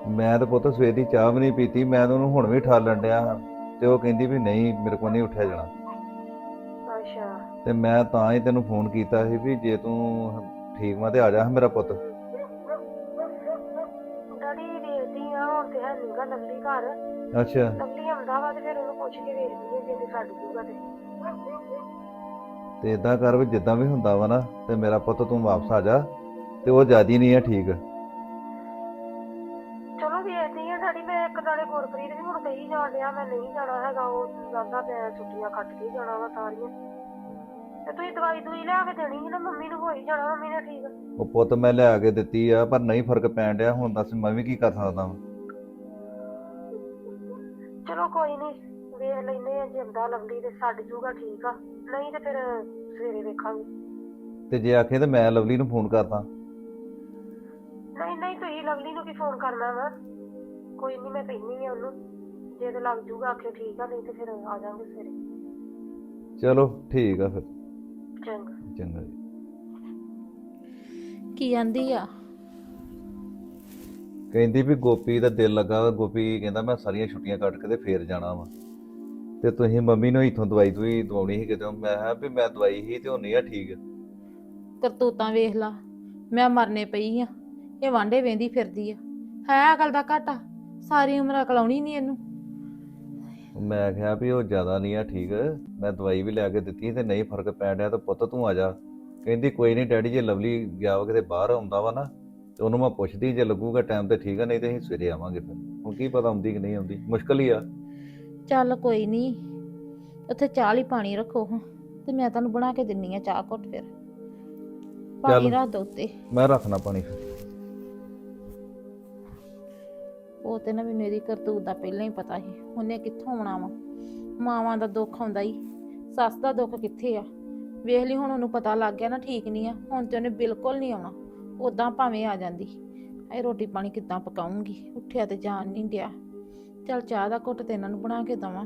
ਮੈਂ ਤੇ ਪੁੱਤ ਸਵੇਰ ਦੀ ਚਾਹ ਵੀ ਨਹੀਂ ਪੀਤੀ ਮੈਂ ਤਾਂ ਉਹਨੂੰ ਹੁਣ ਵੀ ਠਾਲਣ ਡਿਆ ਹਾਂ ਤੇ ਉਹ ਕਹਿੰਦੀ ਵੀ ਨਹੀਂ ਮੇਰੇ ਕੋਲ ਨਹੀਂ ਉੱਠਿਆ ਜਾਣਾ। ਅੱਛਾ। ਤੇ ਮੈਂ ਤਾਂ ਹੀ ਤੈਨੂੰ ਫੋਨ ਕੀਤਾ ਸੀ ਵੀ ਜੇ ਤੂੰ ਠੀਕ ਵਾ ਤੇ ਆ ਜਾ ਮੇਰਾ ਪੁੱਤ। ਘਰ। ਅੱਛਾ। ਲਵਲੀ ਆਉਂਦਾ ਵਾ ਤੇ ਫਿਰ ਉਹਨੂੰ ਪੁੱਛ ਕੇ ਵੇਖਦੀ ਆ ਜੇ ਤੇ ਛੱਡ ਜੂਗਾ ਤੇ। ਤੇ ਇਦਾਂ ਕਰ ਵੀ ਜਿੱਦਾਂ ਵੀ ਹੁੰਦਾ ਵਾ ਨਾ ਤੇ ਮੇਰਾ ਪੁੱਤ ਤੂੰ ਵਾਪਸ ਆ ਜਾ ਤੇ ਉਹ ਜਿਆਦੀ ਨਹੀਂ ਆ ਠੀਕ। ਚਲੋ ਵੇਖਦੀ ਆ ਡੈਡੀ ਮੈਂ ਇੱਕ ਨਾਲੇ ਗੁਰਪ੍ਰੀਤ ਵੀ ਹੁਣ ਕਹੀ ਜਾਣ ਡਿਆ ਮੈਂ ਨਹੀਂ ਜਾਣਾ ਹੈਗਾ ਉਹ ਕਹਿੰਦਾ ਮੈਂ ਛੁੱਟੀਆਂ ਕੱਟ ਕੇ ਹੀ ਜਾਣਾ ਵਾ ਸਾਰੀਆਂ। ਤੇ ਤੁਸੀਂ ਦਵਾਈ ਦੂਈ ਲਿਆ ਕੇ ਦੇਣੀ ਸੀ ਨਾ ਮੰਮੀ ਨੂੰ ਹੋ ਹੀ ਜਾਣਾ ਮੰਮੀ ਨੇ ਠੀਕ। ਉਹ ਪੁੱਤ ਮੈਂ ਲਿਆ ਕੇ ਦਿੱਤੀ ਆ ਪਰ ਨਹੀਂ ਫ਼ਰਕ ਪੈਣ ਡਿਆ ਹੁਣ ਦੱਸ ਮੈਂ ਵੀ ਕੀ ਕਰ ਸਕਦਾ ਚਲੋ ਕੋਈ ਨਹੀਂ ਵੇਖ ਲੈਨੇ ਆ ਜੇ ਆਉਂਦਾ ਲਵਲੀ ਤੇ ਛੱਡ ਜੂਗਾ ਠੀਕ ਆ ਨਹੀਂ ਤੇ ਫਿਰ ਸਵੇਰੇ ਵੇਖਾਂਗੇ। ਤੇ ਜੇ ਆਖੇ ਤੇ ਮੈਂ ਲਵਲੀ ਨੂੰ ਫੋਨ ਕਰਦਾ। ਨਹੀਂ ਨਹੀਂ ਤੁਸੀਂ ਲਵਲੀ ਨੂੰ ਕੀ ਫੋਨ ਕਰਨਾ ਵਾ। ਕੋਈ ਨਹੀਂ ਮੈਂ ਕਹਿੰਨੀ ਆ ਉਹਨੂੰ ਜੇ ਤੇ ਲੱਗ ਜੂਗਾ ਆਖੇ ਠੀਕ ਆ ਨਹੀਂ ਤੇ ਫਿਰ ਆ ਜਾਾਂਗੇ ਸਵੇਰੇ। ਚਲੋ ਠੀਕ ਆ ਫਿਰ। ਚੰਗਾ। ਚੰਗਾ ਜੀ। ਕੀ ਆਂਦੀ ਆ? ਕਹਿੰਦੀ ਵੀ ਗੋਪੀ ਦਾ ਦਿਲ ਲੱਗਾ ਵਾ ਗੋਪੀ ਕਹਿੰਦਾ ਮੈਂ ਸਾਰੀਆਂ ਛੁੱਟੀਆਂ ਕੱਟ ਕੇ ਤੇ ਫੇਰ ਜਾਣਾ ਵਾ। ਤੇ ਤੁਸੀਂ ਮੰਮੀ ਨੂੰ ਇੱਥੋਂ ਦਵਾਈ ਦਵਾਈ ਦਵਾਉਣੀ ਸੀ ਕਿਤੇ? ਮੈਂ ਕਿਹਾ ਵੀ ਮੈਂ ਦਵਾਈ ਸੀ ਤੇ ਉਹ ਨਹੀਂ ਆ ਠੀਕ। ਕਰਤੂਤਾਂ ਵੇਖ ਲਾ ਮੈਂ ਮਰਨੇ ਪਈ ਆ ਇਹ ਵਾਂਡੇ ਵੇਂਦੀ ਫਿਰਦੀ ਆ। ਹੈ ਅਕਲ ਦਾ ਘਾਟਾ ਸਾਰੀ ਉਮਰ ਅਕਲ ਆਉਣੀ ਨਹੀਂ ਇਹਨੂੰ। ਮੈਂ ਕਿਹਾ ਵੀ ਉਹ ਜ਼ਿਆਦਾ ਨਹੀਂ ਆ ਠੀਕ। ਮੈਂ ਦਵਾਈ ਵੀ ਲਿਆ ਕੇ ਦਿੱਤੀ ਤੇ ਨਹੀਂ ਫ਼ਰਕ ਪੈਣ ਡਿਆ ਤਾਂ ਪੁੱਤ ਤੂੰ ਆ ਜਾ। ਕਹਿੰਦੀ ਕੋਈ ਨਹੀਂ ਡੈਡੀ ਜੇ ਲਵਲੀ ਗਿਆ ਵਾ ਕਿਤੇ ਬਾਹਰ ਆਉਂਦਾ ਵਾ ਨਾ ਤੇ ਉਹਨੂੰ ਮੈਂ ਪੁੱਛਦੀ ਜੇ ਲੱਗੂਗਾ ਟਾਈਮ ਤੇ ਠੀਕ ਆ ਨਹੀਂ ਤੇ ਅਸੀਂ ਸਵੇਰੇ ਆਵਾਂਗੇ ਫਿਰ। ਹੁਣ ਕੀ ਪਤਾ ਆਉਂਦੀ ਕਿ ਨਹੀਂ ਆਉਂਦੀ ਮੁਸ਼ਕਲ ਹੀ ਆ। ਚੱਲ ਕੋਈ ਨਹੀਂ ਉੱਥੇ ਚਾਹ ਲਈ ਪਾਣੀ ਰੱਖੋ ਹਾਂ ਤੇ ਮੈਂ ਤੁਹਾਨੂੰ ਬਣਾ ਕੇ ਦਿੰਨੀ ਆ ਚਾਹ ਘੁੱਟ ਫਿਰ। ਪਾਣੀ। ਰੱਖ ਦੋ ਉੱਤੇ। ਮੈਂ ਰੱਖਣਾ ਪਾਣੀ ਫਿਰ। ਉਹ ਤੇ ਨਾ ਮੈਨੂੰ ਇਹਦੀ ਕਰਤੂਤ ਦਾ ਪਹਿਲਾਂ ਹੀ ਪਤਾ ਸੀ ਉਹਨੇ ਕਿੱਥੋਂ ਆਉਣਾ ਵਾ। ਮਾਵਾਂ ਦਾ ਦੁੱਖ ਆਉਂਦਾ ਹੀ ਸੱਸ ਦਾ ਦੁੱਖ ਕਿੱਥੇ ਆ? ਵੇਖ ਲਈ ਹੁਣ ਉਹਨੂੰ ਪਤਾ ਲੱਗ ਗਿਆ ਨਾ ਠੀਕ ਨਹੀਂ ਆ ਹੁਣ ਤੇ ਉਹਨੇ ਬਿਲਕੁਲ ਨਹੀਂ ਆਉਣਾ। ਉਦਾਂ ਭਾਵੇਂ ਆ ਜਾਂਦੀ। ਇਹ ਰੋਟੀ ਪਾਣੀ ਕਿੱਦਾਂ ਪਕਾਉਂਗੀ? ਉੱਠਿਆ ਤੇ ਜਾਣ ਨਹੀਂ ਡਿਆ। ਚੱਲ ਚਾਹ ਦਾ ਘੁੱਟ ਤੇ ਇਹਨਾਂ ਨੂੰ ਬਣਾ ਕੇ ਦਵਾਂ।